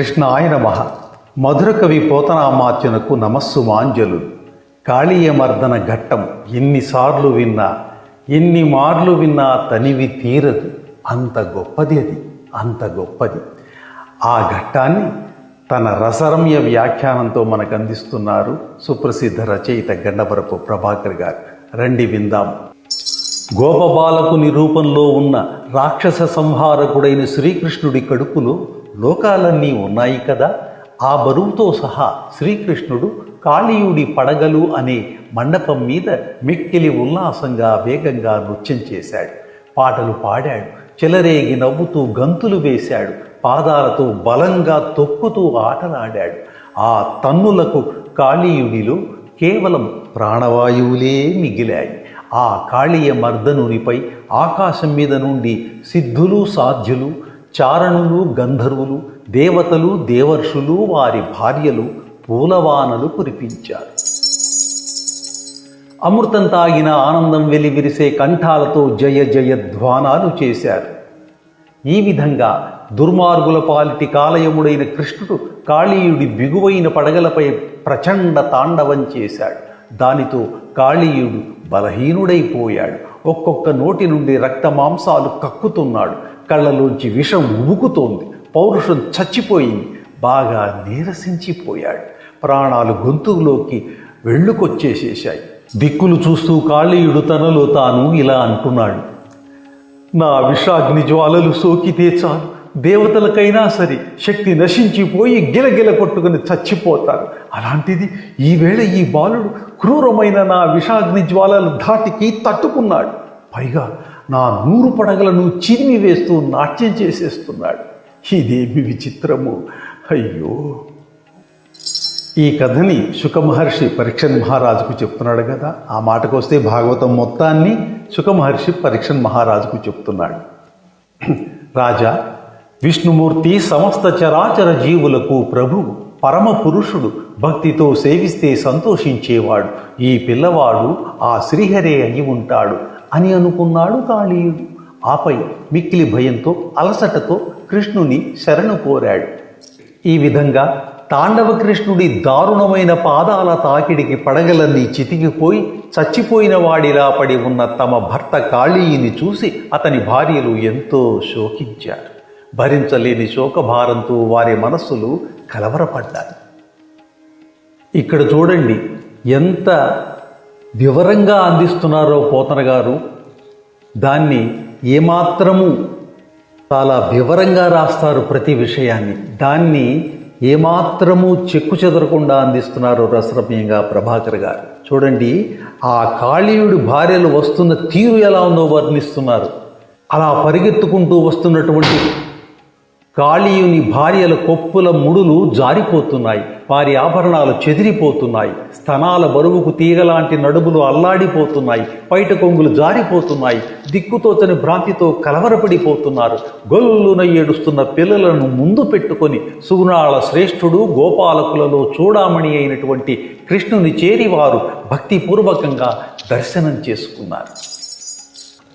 కృష్ణాయ నమ. మధుర కవి పోతనామాత్యునకు నమస్సు మాంజలు కాళీయమర్దన ఘట్టం ఎన్నిసార్లు విన్నా ఎన్ని మార్లు విన్నా తనివి తీరదు. అంత గొప్పది అది అంత గొప్పది. ఆ ఘట్టాన్ని తన రసరమ్య వ్యాఖ్యానంతో మనకు అందిస్తున్నారు సుప్రసిద్ధ రచయిత గండవరపు ప్రభాకర్ గారు. రండి విందాం. గోపబాలకుని రూపంలో ఉన్న రాక్షస సంహారకుడైన శ్రీకృష్ణుడి కడుపులో లోకాలన్నీ ఉన్నాయి కదా. ఆ బరువుతో సహా శ్రీకృష్ణుడు కాళీయుడి పడగలు అనే మండపం మీద మిక్కిలి ఉల్లాసంగా వేగంగా నృత్యం చేశాడు. పాటలు పాడాడు చెలరేగి నవ్వుతూ గంతులు వేశాడు పాదాలతో బలంగా తొక్కుతూ ఆటలాడాడు. ఆ తన్నులకు కాళీయుడిలో కేవలం ప్రాణవాయువులే మిగిలాయి. ఆ కాళీయ మర్దనునిపై ఆకాశం మీద నుండి సిద్ధులు సాధ్యులు చారణులు గంధర్వులు దేవతలు దేవర్షులు వారి భార్యలు పూలవానలు కురిపించారు. అమృతం తాగిన ఆనందం వెలివిరిసే కంఠాలతో జయ జయ ధ్వానాలు చేశారు. ఈ విధంగా దుర్మార్గుల పాలిటి కాలయముడైన కృష్ణుడు కాళీయుడి బిగువైన పడగలపై ప్రచండ తాండవం చేశాడు. దానితో కాళీయుడు బలహీనుడైపోయాడు. ఒక్కొక్క నోటి నుండి రక్త మాంసాలు కక్కుతున్నాడు. కళ్ళలోంచి విషం ఉబుకుతోంది. పౌరుషం చచ్చిపోయింది. బాగా నీరసించిపోయాడు. ప్రాణాలు గొంతులోకి వెళ్ళుకొచ్చేసేశాయి. దిక్కులు చూస్తూ కాళీయుడు తనలో తాను ఇలా అంటున్నాడు. నా విషాగ్ని జ్వాలలు సోకితే చాలు. దేవతలకైనా సరే శక్తి నశించిపోయి గిలగిల కొట్టుకుని చచ్చిపోతారు. అలాంటిది ఈవేళ ఈ బాలుడు క్రూరమైన నా విషాగ్ని జ్వాలలు ధాటికి తట్టుకున్నాడు. పైగా నా నూరు పడగలను చిరిమి వేస్తూ నాట్యం చేసేస్తున్నాడు. ఇదేమి విచిత్రము. అయ్యో! ఈ కథని శుకమహర్షి పరీక్షన్ మహారాజుకు చెప్తున్నాడు కదా. ఆ మాటకు వస్తే భాగవతం మొత్తాన్ని శుకమహర్షి పరీక్షన్ మహారాజుకు చెప్తున్నాడు. రాజా విష్ణుమూర్తి సమస్త చరాచర జీవులకు ప్రభు పరమ పురుషుడు భక్తితో సేవిస్తే సంతోషించేవాడు. ఈ పిల్లవాడు ఆ శ్రీహరే అయి ఉంటాడు అని అనుకున్నాడు కాళీయుడు. ఆపై మిక్కిలి భయంతో అలసటతో కృష్ణుని శరణు కోరాడు. ఈ విధంగా తాండవ కృష్ణుడి దారుణమైన పాదాల తాకిడికి పడగలన్నీ చితికిపోయి చచ్చిపోయిన వాడిలా పడి ఉన్న తమ భర్త కాళీయుని చూసి అతని భార్యలు ఎంతో శోకించారు. భరించలేని శోకభారంతో వారి మనస్సులు కలవరపడ్డాయి. ఇక్కడ చూడండి ఎంత వివరంగా అందిస్తున్నారో పోతన గారు. దాన్ని ఏమాత్రము చాలా వివరంగా రాస్తారు ప్రతి విషయాన్ని. దాన్ని ఏమాత్రము చెక్కు చెదరకుండా అందిస్తున్నారు రసరమ్యంగా ప్రభాకర్ గారు. చూడండి ఆ కాళీయుడి భార్యలు వస్తున్న తీరు ఎలా ఉందో వర్ణిస్తున్నారు. అలా పరిగెత్తుకుంటూ వస్తున్నటువంటి కాళీయుని భార్యల కొప్పుల ముడులు జారిపోతున్నాయి. వారి ఆభరణాలు చెదిరిపోతున్నాయి. స్తనాల బరువుకు తీగలాంటి నడుములు అల్లాడిపోతున్నాయి. పైట కొంగులు జారిపోతున్నాయి. దిక్కుతోచని భ్రాంతితో కలవరపడిపోతున్నారు. గొల్లున ఏడుస్తున్న పిల్లలను ముందు పెట్టుకొని సుగుణాల శ్రేష్ఠుడు గోపాలకులలో చూడామణి అయినటువంటి కృష్ణుని చేరి వారు భక్తిపూర్వకంగా దర్శనం చేసుకున్నారు.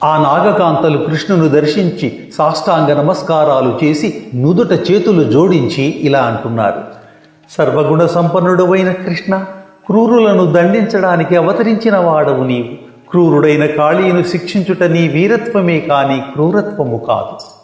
ఆ నాగకాంతలు కృష్ణును దర్శించి సాష్టాంగ నమస్కారాలు చేసి నుదుట చేతులు జోడించి ఇలా అంటున్నారు. సర్వగుణ సంపన్నుడవైన కృష్ణ క్రూరులను దండించడానికి అవతరించిన వాడవు నీవు. క్రూరుడైన కాళీను శిక్షించుట నీ వీరత్వమే కానీ క్రూరత్వము కాదు.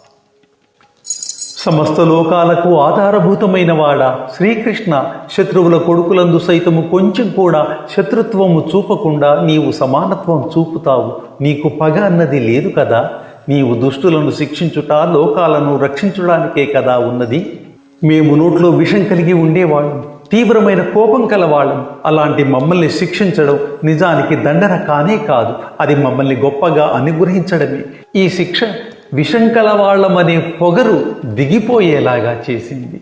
సమస్త లోకాలకు ఆధారభూతమైనవాడా శ్రీకృష్ణ శత్రువుల కొడుకులందు సైతము కొంచెం కూడా శత్రుత్వము చూపకుండా నీవు సమానత్వం చూపుతావు. నీకు పగ అన్నది లేదు కదా? నీవు దుష్టులను శిక్షించుట లోకాలను రక్షించడానికే కదా ఉన్నది? మేము నోట్లో విషం కలిగి ఉండేవాళ్ళం. తీవ్రమైన కోపం కలవాళ్ళం. అలాంటి మమ్మల్ని శిక్షించడం నిజానికి దండన కానే కాదు. అది మమ్మల్ని గొప్పగా అనుగ్రహించడమే. ఈ శిక్ష విషంకలవాళ్ళమనే పొగరు దిగిపోయేలాగా చేసింది.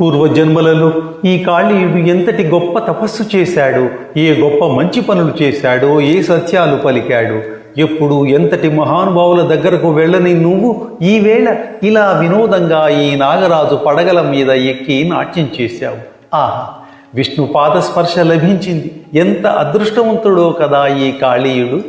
పూర్వజన్మలలో ఈ కాళీయుడు ఎంతటి గొప్ప తపస్సు చేశాడో ఏ గొప్ప మంచి పనులు చేశాడో ఏ సత్యాలు పలికాడు ఎప్పుడు ఎంతటి మహానుభావుల దగ్గరకు వెళ్ళని నువ్వు ఈవేళ ఇలా వినోదంగా ఈ నాగరాజు పడగల మీద ఎక్కి నాట్యం చేశావు. ఆహా విష్ణు పాదస్పర్శ లభించింది. ఎంత అదృష్టవంతుడో కదా ఈ కాళీయుడు.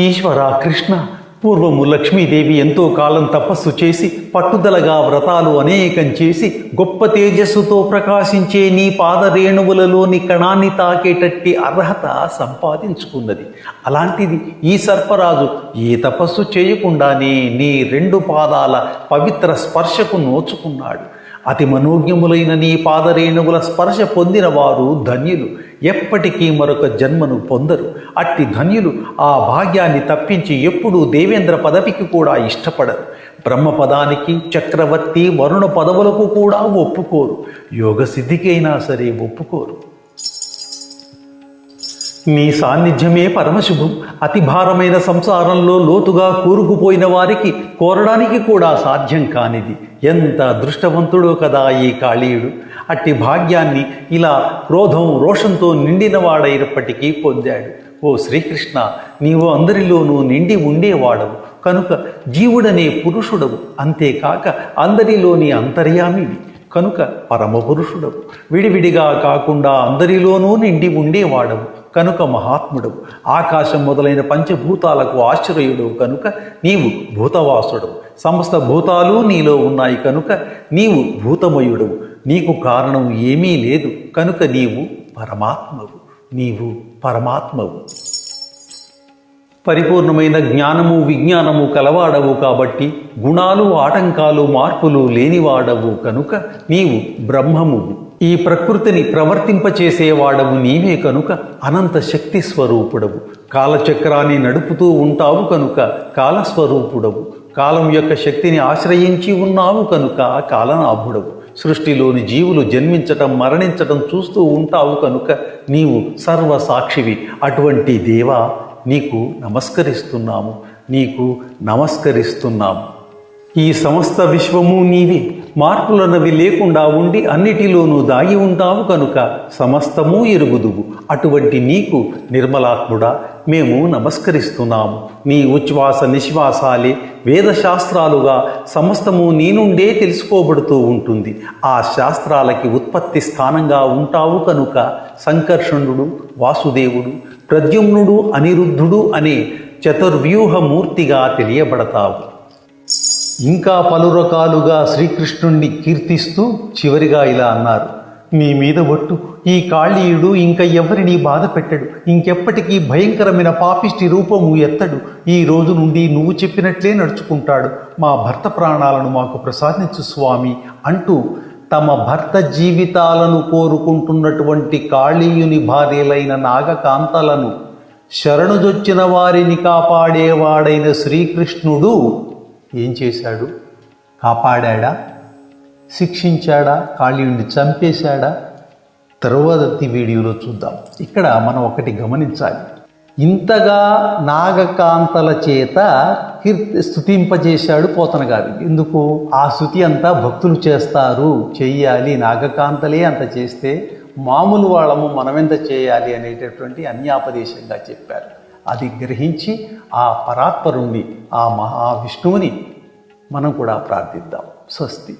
ఈశ్వర కృష్ణ పూర్వము లక్ష్మీదేవి ఎంతో కాలం తపస్సు చేసి పట్టుదలగా వ్రతాలు అనేకం చేసి గొప్ప తేజస్సుతో ప్రకాశించే నీ పాదరేణువులలోని కణాన్ని తాకేటట్టి అర్హత సంపాదించుకున్నది. అలాంటిది ఈ సర్పరాజు ఏ తపస్సు చేయకుండానే నీ రెండు పాదాల పవిత్ర స్పర్శకు నోచుకున్నాడు. అతి మనోజ్ఞములైన నీ పాదరేణువుల స్పర్శ పొందిన వారు ధన్యులు. ఎప్పటికీ మరొక జన్మను పొందరు. అట్టి ధన్యులు ఆ భాగ్యాన్ని తప్పించి ఎప్పుడూ దేవేంద్ర పదవికి కూడా ఇష్టపడరు. బ్రహ్మపదానికి చక్రవర్తి వరుణ పదవులకు కూడా ఒప్పుకోరు. యోగ సిద్ధికైనా సరే ఒప్పుకోరు. నీ సాన్నిధ్యమే పరమశుభం. అతి భారమైన సంసారంలో లోతుగా కూరుకుపోయిన వారికి కోరడానికి కూడా సాధ్యం కానిది. ఎంత అదృష్టవంతుడో కదా ఈ కాళీయుడు. అట్టి భాగ్యాన్ని ఇలా క్రోధం రోషంతో నిండినవాడైనప్పటికీ పొందాడు. ఓ శ్రీకృష్ణ నీవు అందరిలోనూ నిండి ఉండేవాడవు. కనుక జీవుడనే పురుషుడవు. అంతేకాక అందరిలోని అంతర్యామివి. కనుక పరమపురుషుడవు. విడివిడిగా కాకుండా అందరిలోనూ నిండి ఉండేవాడవు. కనుక మహాత్ముడు ఆకాశం మొదలైన పంచభూతాలకు ఆశ్రయుడవు కనుక నీవు భూతవాసుడు. సమస్త భూతాలు నీలో ఉన్నాయి కనుక నీవు భూతమయుడు. నీకు కారణం ఏమీ లేదు కనుక నీవు పరమాత్మవు. నీవు పరమాత్మవు. పరిపూర్ణమైన జ్ఞానము విజ్ఞానము కలవాడవు కాబట్టి గుణాలు ఆటంకాలు మార్పులు లేనివాడవు కనుక నీవు బ్రహ్మమువు. ఈ ప్రకృతిని ప్రవర్తింపచేసేవాడవు నీవే కనుక అనంత శక్తి స్వరూపుడవు. కాలచక్రాన్ని నడుపుతూ ఉంటావు కనుక కాలస్వరూపుడవు. కాలం యొక్క శక్తిని ఆశ్రయించి ఉన్నావు కనుక కాలనాభుడవు. సృష్టిలోని జీవులు జన్మించటం మరణించటం చూస్తూ ఉంటావు కనుక నీవు సర్వసాక్షివి. అటువంటి దేవా నీకు నమస్కరిస్తున్నాము. నీకు నమస్కరిస్తున్నాము. ఈ సమస్త విశ్వము నీవే. మార్పులన్నవి లేకుండా ఉండి అన్నిటిలోనూ దాగి ఉంటావు కనుక సమస్తము ఎరుగుదువు. అటువంటి నీకు నిర్మలాత్ముడా మేము నమస్కరిస్తున్నాము. నీ ఉచ్ఛ్వాస నిశ్వాసాలే వేదశాస్త్రాలుగా సమస్తము నీ నుండే తెలుసుకోబడుతూ ఉంటుంది. ఆ శాస్త్రాలకి ఉత్పత్తి స్థానంగా ఉంటావు కనుక సంకర్షణుడు వాసుదేవుడు ప్రద్యుమ్నుడు అనిరుద్ధుడు అనే చతుర్వ్యూహమూర్తిగా తెలియబడతావు. ఇంకా పలు రకాలుగా శ్రీకృష్ణుణ్ణి కీర్తిస్తూ చివరిగా ఇలా అన్నారు. మీ మీద ఒట్టు ఈ కాళీయుడు ఇంకా ఎవరిని బాధ పెట్టడు? ఇంకెప్పటికీ భయంకరమైన పాపిష్టి రూపము ఎత్తడు. ఈ రోజు నుండి నువ్వు చెప్పినట్లే నడుచుకుంటాడు. మా భర్త ప్రాణాలను మాకు ప్రసాదించు స్వామి అంటూ తమ భర్త జీవితాలను కోరుకుంటున్నటువంటి కాళీయుని భార్యలైన నాగకాంతలను శరణుజొచ్చిన వారిని కాపాడేవాడైన శ్రీకృష్ణుడు ఏం చేశాడు? కాపాడా శిక్షించాడా? కాళీయుడిని చంపేశాడా? తర్వాతి వీడియోలో చూద్దాం. ఇక్కడ మనం ఒకటి గమనించాలి. ఇంతగా నాగకాంతల చేత కీర్తి స్థుతింపజేశాడు పోతన గారు. ఎందుకు? ఆ స్థుతి అంతా భక్తులు చేస్తారు. చెయ్యాలి. నాగకాంతలే అంత చేస్తే మామూలు వాళ్ళము మనమెంత చేయాలి అనేటటువంటి అన్యాపదేశంగా చెప్పారు. అది గ్రహించి ఆ పరాత్పరుణ్ణి ఆ మహావిష్ణువుని మనం కూడా ప్రార్థిద్దాం. స్వస్తి.